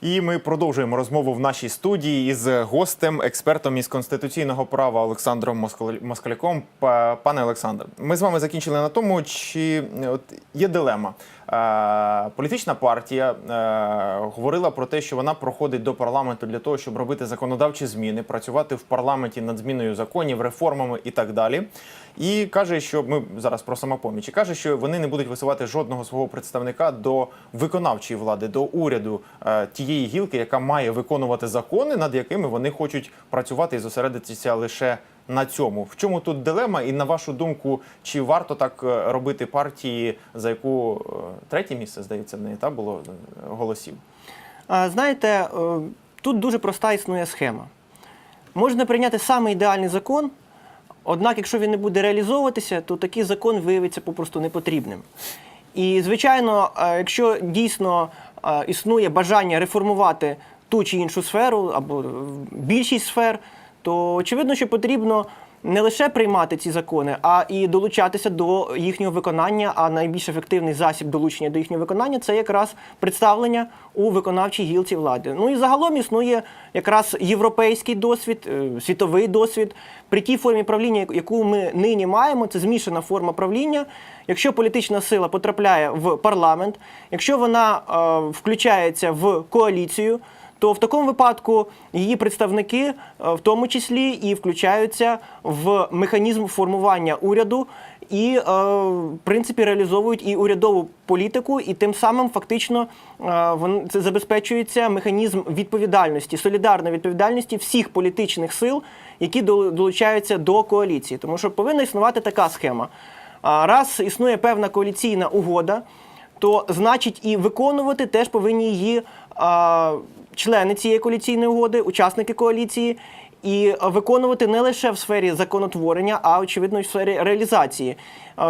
І ми продовжуємо розмову в нашій студії із гостем, експертом із конституційного права Олександром Москаляком. Пане Олександр, ми з вами закінчили на тому, чи от є дилема. Е, Політична партія е, говорила про те, що вона проходить до парламенту для того, щоб робити законодавчі зміни, працювати в парламенті над зміною законів, реформами і так далі. І каже, що ми зараз про самопоміч, і каже, що вони не будуть висувати жодного свого представника до виконавчої влади, до уряду е, тієї гілки, яка має виконувати закони, над якими вони хочуть працювати і зосередитися лише на цьому. В чому тут дилема? І на вашу думку, чи варто так е, робити партії, за яку е, третє місце здається в неї та було е, голосів? Знаєте, тут дуже проста існує схема. Можна прийняти самий ідеальний закон, однак, якщо він не буде реалізовуватися, то такий закон виявиться попросту непотрібним. І, звичайно, якщо дійсно існує бажання реформувати ту чи іншу сферу або більшість сфер, то очевидно, що потрібно не лише приймати ці закони, а і долучатися до їхнього виконання. А найбільш ефективний засіб долучення до їхнього виконання це якраз представлення у виконавчій гілці влади. Ну і загалом існує якраз європейський досвід, е, світовий досвід. При тій формі правління, яку ми нині маємо, це змішана форма правління. Якщо політична сила потрапляє в парламент, якщо вона е, включається в коаліцію то в такому випадку її представники, е, в тому числі, і включаються в механізм формування уряду і, е, в принципі, реалізовують і урядову політику, і тим самим фактично е, це забезпечується механізм відповідальності, солідарної відповідальності всіх політичних сил, які долучаються до коаліції. Тому що повинна існувати така схема. Раз існує певна коаліційна угода, то значить і виконувати теж повинні її а, члени цієї коаліційної угоди, учасники коаліції, і виконувати не лише в сфері законотворення, а очевидно і в сфері реалізації.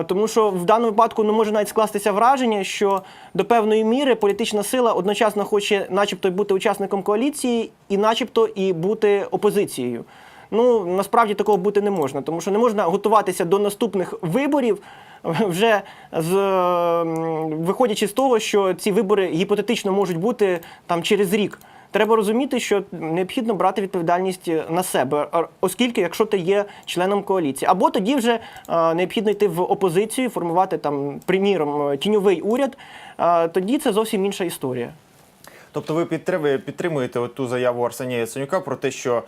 Тому що в даному випадку не може навіть скластися враження, що до певної міри політична сила одночасно хоче, начебто, бути учасником коаліції, і начебто і бути опозицією. Ну насправді такого бути не можна, тому що не можна готуватися до наступних виборів вже з виходячи з того, що ці вибори гіпотетично можуть бути там через рік. Треба розуміти, що необхідно брати відповідальність на себе, оскільки якщо ти є членом коаліції, або тоді вже е, необхідно йти в опозицію, формувати там, приміром, е, тіньовий уряд. е, тоді це зовсім інша історія. Тобто ви підтримує- підтримуєте ту заяву Арсенія Яценюка про те, що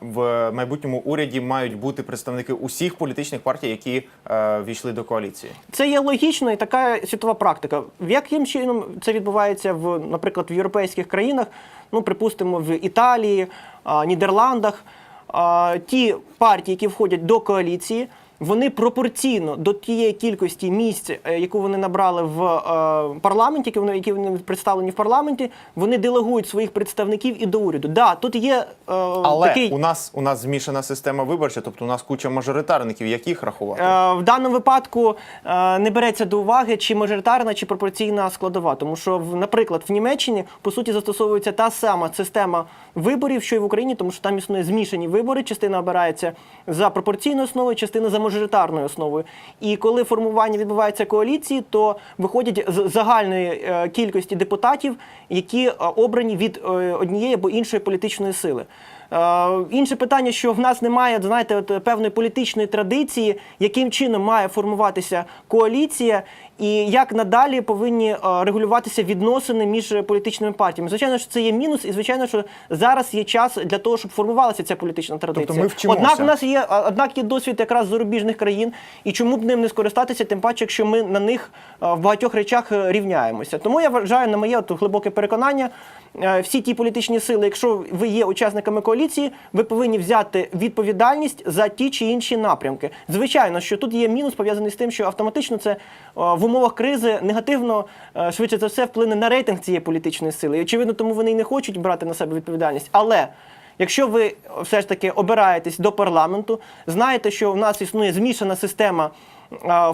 в майбутньому уряді мають бути представники усіх політичних партій, які е, війшли до коаліції. Це є логічно і така світова практика. В яким чином це відбувається в, наприклад, в європейських країнах, ну припустимо, в Італії, Нідерландах. Ті партії, які входять до коаліції, вони пропорційно до тієї кількості місць, е, яку вони набрали в е, парламенті, які вони, які вони представлені в парламенті, вони делегують своїх представників і до уряду. Да, тут є е, Але такий у нас у нас змішана система виборча, тобто у нас куча мажоритарників, яких рахувати. Е, В даному випадку е, не береться до уваги чи мажоритарна, чи пропорційна складова, тому що, в- наприклад, в Німеччині по суті застосовується та сама система виборів, що й в Україні, тому що там існує змішані вибори. Частина обирається за пропорційною основою, частина за мажоритарною основою. І коли формування відбувається коаліції, то виходять з загальної е, кількості депутатів, які е, обрані від е, однієї або іншої політичної сили. Інше питання, що в нас немає, знаєте, от, певної політичної традиції, яким чином має формуватися коаліція, і як надалі повинні е, регулюватися відносини між політичними партіями. Звичайно, що це є мінус, і звичайно, що зараз є час для того, щоб формувалася ця політична традиція. Тобто ми вчимося. Однак у нас є, однак є досвід якраз зарубіжних країн, і чому б ним не скористатися, тим паче, якщо ми на них е, в багатьох речах е, рівняємося. Тому я вважаю, на моє от глибоке переконання, всі ті політичні сили, якщо ви є учасниками коаліції, ви повинні взяти відповідальність за ті чи інші напрямки. Звичайно, що тут є мінус пов'язаний з тим, що автоматично це в умовах кризи негативно е, швидше за все вплине на рейтинг цієї політичної сили. І очевидно, тому вони і не хочуть брати на себе відповідальність. Але Якщо ви все ж таки обираєтесь до парламенту, знаєте, що в нас існує змішана система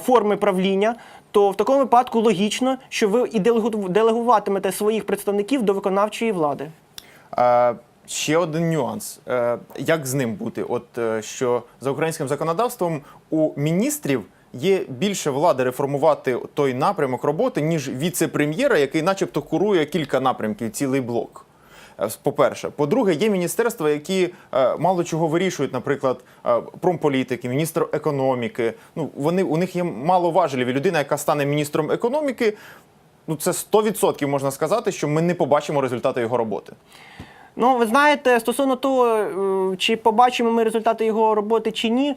форми правління, то в такому випадку логічно, що ви і делегу- делегуватимете своїх представників до виконавчої влади. Е, ще один нюанс. Е, як з ним бути? От е, що за українським законодавством у міністрів є більше влади реформувати той напрямок роботи, ніж віце-прем'єра, який, начебто, курує кілька напрямків, цілий блок. Е, По-перше, по-друге, є міністерства, які е, мало чого вирішують, наприклад, е, промполітики, міністр економіки. Ну вони у них є мало важелів. Людина, яка стане міністром економіки, ну це 100% можна сказати, що ми не побачимо результати його роботи. Ну, ви знаєте, стосовно того, чи побачимо ми результати його роботи чи ні.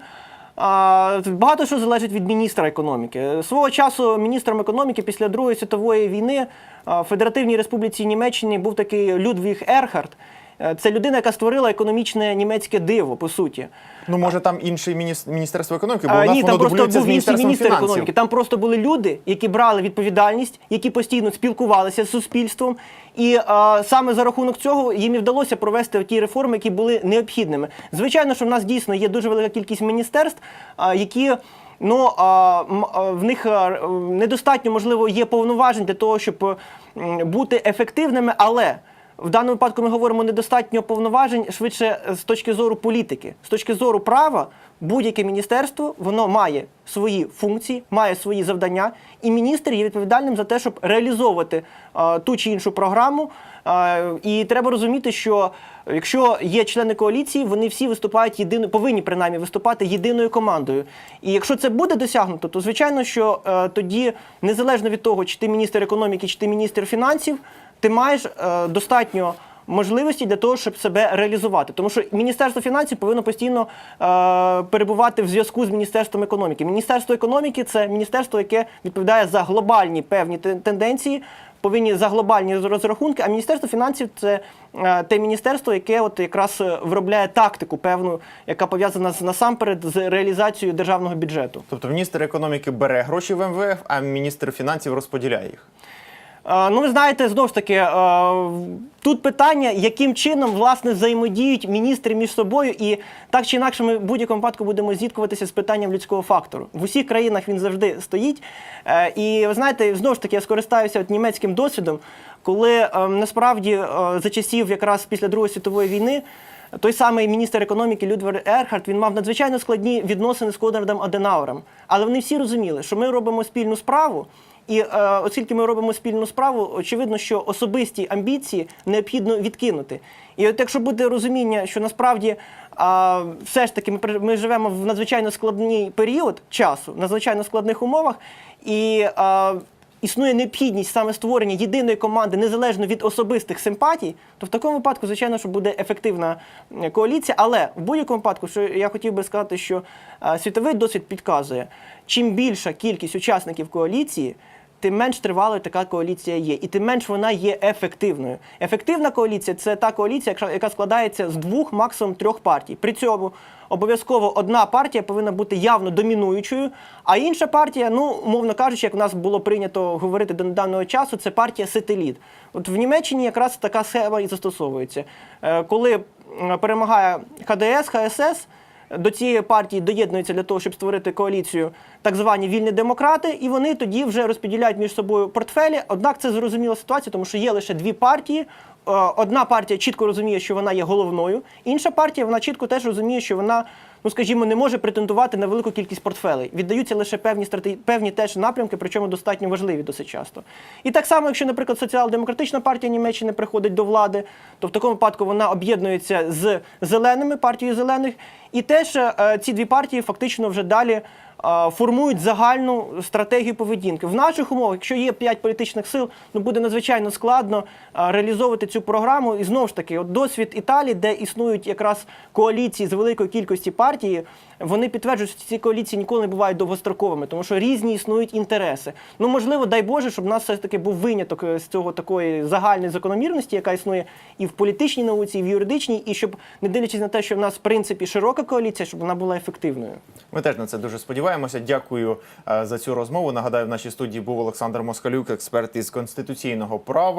Багато що залежить від міністра економіки. Свого часу міністром економіки після Другої світової війни в Федеративній Республіці Німеччини був такий Людвіг Ерхард. Е, Це людина, яка створила економічне німецьке диво, по суті. Ну може там інший мініс- міністерство економіки, бо А, у нас ні, воно там просто був інший міністр фінансів. економіки. Там просто були люди, які брали відповідальність, які постійно спілкувалися з суспільством. І а, саме за рахунок цього їм і вдалося провести ті реформи, які були необхідними. Звичайно, що в нас дійсно є дуже велика кількість міністерств, а, які. Ну а, в них недостатньо можливо є повноважень для того, щоб бути ефективними, але в даному випадку ми говоримо недостатньо повноважень швидше е, з точки зору політики, з точки зору права. Будь-яке міністерство воно має свої функції, має свої завдання, і міністр є відповідальним за те, щоб реалізовувати е, ту чи іншу програму. Е, і треба розуміти, що якщо є члени коаліції, вони всі виступають єдино, повинні принаймні виступати єдиною командою. І якщо це буде досягнуто, то звичайно, що е, тоді незалежно від того, чи ти міністр економіки, чи ти міністр фінансів, ти маєш е, достатньо можливості для того, щоб себе реалізувати. Тому що Міністерство фінансів повинно постійно е, перебувати в зв'язку з Міністерством економіки. Міністерство економіки це міністерство, яке відповідає за глобальні певні тенденції. Повинні за глобальні розрахунки, а міністерство фінансів це е, те міністерство, яке от якраз е, виробляє тактику певну, яка пов'язана з насамперед з реалізацією державного бюджету. Тобто міністр економіки бере гроші в МВФ, а міністр фінансів розподіляє їх. Е, Ну, ви знаєте, знову ж таки, е, тут питання, яким чином власне взаємодіють міністри між собою, і так чи інакше, ми в будь-якому випадку будемо зіткуватися з питанням людського фактору. В усіх країнах він завжди стоїть. Е, І ви знаєте, знову ж таки, я скористаюся от німецьким досвідом, коли е, насправді за часів якраз після Другої світової війни. Той самий міністр економіки Людвер Ерхард він мав надзвичайно складні відносини з Конрадом Аденауром. Але вони всі розуміли, що ми робимо спільну справу, і е, оскільки ми робимо спільну справу, очевидно, що особисті амбіції необхідно відкинути. І от якщо буде розуміння, що насправді а, все ж таки ми, ми живемо в надзвичайно складний період часу, в надзвичайно складних умовах, і а, існує необхідність саме створення єдиної команди незалежно від особистих симпатій, то в такому випадку, звичайно, що буде ефективна е, коаліція. Але в будь-якому випадку, що я хотів би сказати, що е, світовий досвід підказує, чим більша кількість учасників коаліції. Тим менш тривалою така коаліція є, і тим менш вона є ефективною. Ефективна коаліція це та коаліція, яка- складається з двох, максимум трьох партій. При цьому обов'язково одна партія повинна бути явно домінуючою, а інша партія, ну умовно кажучи, як в нас було прийнято говорити до недавнього часу, це партія сателіт. От в Німеччині якраз така схема і застосовується. Е, Коли перемагає ХДС, ХСС. До цієї партії доєднуються для того, щоб створити коаліцію так звані вільні демократи, і вони тоді вже розподіляють між собою портфелі. Однак це зрозуміла ситуація, тому що є лише дві партії. Е, Одна партія чітко розуміє, що вона є головною, інша партія вона чітко теж розуміє, що вона, ну скажімо, не може претендувати на велику кількість портфелей. Віддаються лише певні стратегі... певні теж напрямки, причому достатньо важливі досить часто. І так само, якщо, наприклад, соціал-демократична партія Німеччини приходить до влади, то в такому випадку вона об'єднується з зеленими партією зелених, і теж е, ці дві партії фактично вже далі формують загальну стратегію поведінки. В наших умовах, якщо є п'ять політичних сил, ну буде надзвичайно складно реалізовувати цю програму. І знову ж таки, от досвід Італії, де існують якраз коаліції з великої кількості партій, вони підтверджують, що ці коаліції ніколи не бувають довгостроковими, тому що різні існують інтереси. Ну можливо, дай Боже, щоб в нас все ж таки був виняток е, з цього такої загальної закономірності, яка існує і в політичній науці, і в юридичній, і щоб не дивлячись на те, що в нас в принципі широка коаліція, щоб вона була ефективною. Ми теж на це дуже сподіваємося. Дякую е, за цю розмову. Нагадаю, в нашій студії був Олександр Москалюк, експерт із конституційного права.